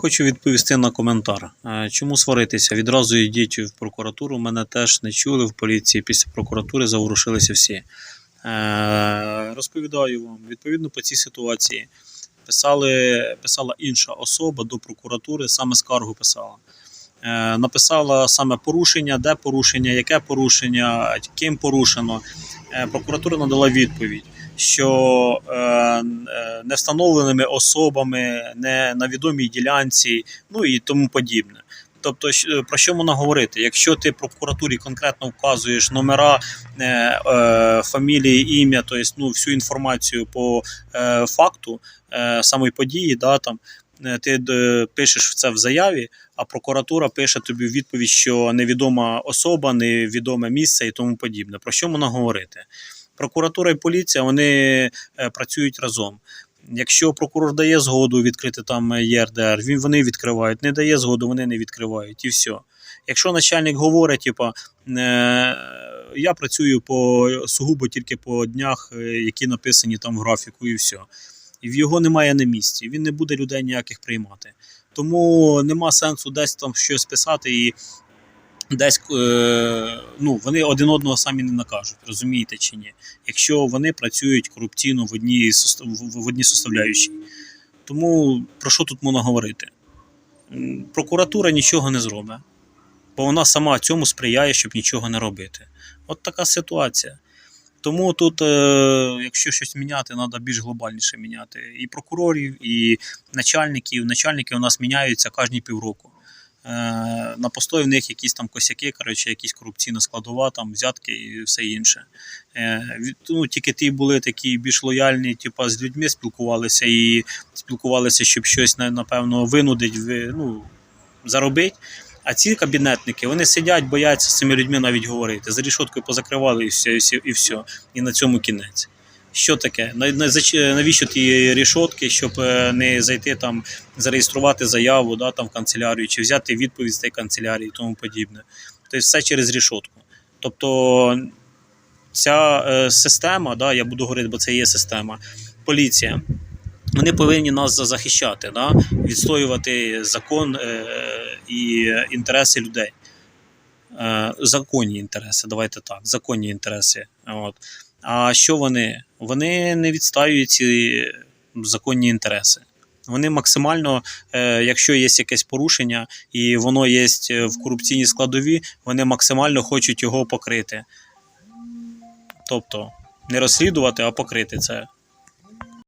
Хочу відповісти на коментар. Е, Чому сваритися? Відразу йдіть в прокуратуру. Мене теж не чули в поліції. Після прокуратури заворушилися всі. Е, Розповідаю вам, відповідно по цій ситуації писали, писала інша особа до прокуратури, саме скаргу писала. Е, Написала саме порушення, де порушення, яке порушення, ким порушено. Прокуратура надала відповідь, що е, е, невстановленими особами, не на відомій ділянці, ну і тому подібне. Тобто, про що можна говорити? Якщо ти прокуратурі конкретно вказуєш номера, е, е, фамілії, ім'я, тобто ну, всю інформацію по е, факту е, самої події, да, там, е, ти е, пишеш це в заяві, а прокуратура пише тобі відповідь, що невідома особа, невідоме місце і тому подібне. Про що можна говорити? Прокуратура і поліція вони е, працюють разом. Якщо прокурор дає згоду відкрити там ЄРДР, він вони відкривають, не дає згоду, вони не відкривають, і все. Якщо начальник говорить, типа, е, я працюю по сугубо тільки по днях, е, які написані там в графіку, і все. І в його немає на місці, він не буде людей ніяких приймати. Тому нема сенсу десь там щось писати і десь е, ну, вони один одного самі не накажуть, розумієте чи ні? Якщо вони працюють корупційно в одній в одній составляючій. Тому про що тут можна говорити? Прокуратура нічого не зробить, бо вона сама цьому сприяє, щоб нічого не робити. От така ситуація. Тому тут, е, якщо щось міняти, треба більш глобальніше міняти. І прокурорів, і начальників. Начальники у нас міняються кожні півроку. Е, на постой в них якісь там косяки, коротше, якісь корупційна складова, там взятки і все інше. Е, ну, тільки ті були такі більш лояльні, типу, з людьми спілкувалися і спілкувалися, щоб щось на- напевно винудить, ви- ну, заробити. А ці кабінетники вони сидять, бояться з цими людьми навіть говорити. За рішоткою позакривали і все, і все, і все. І на цьому кінець. Що таке? Навіщо ті рішотки, щоб е, не зайти там, зареєструвати заяву да, там, в канцелярію, чи взяти відповідь з тієї канцелярії і тому подібне. Тобто все через рішотку. Тобто ця е, система, да, я буду говорити, бо це є система, поліція. Вони повинні нас захищати, да? відстоювати закон е, і інтереси людей. Законні інтереси, давайте так, законні інтереси. От. А що вони? Вони не відстаюють ці законні інтереси. Вони максимально, е, якщо є якесь порушення і воно є в корупційній складові, вони максимально хочуть його покрити. Тобто не розслідувати, а покрити це.